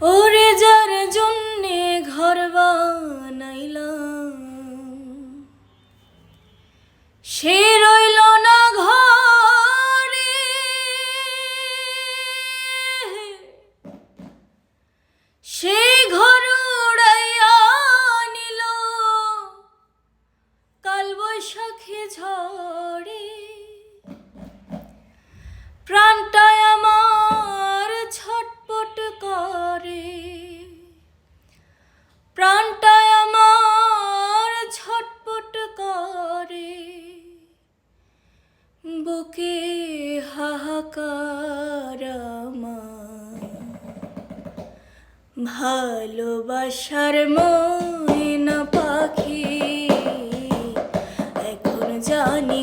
ওরে যার জন্যে ঘর বানাইলাম, সে রইল না ঘরে। সে ঘর উড়াইয়া নিল, কাল বৈশাখী ঝড়ে। প্রাণটায় করে। প্রাণটায় আমার ছটপট করে। বুকে হাহাকার ভালোবাসার ময়না পাখি এখন জানি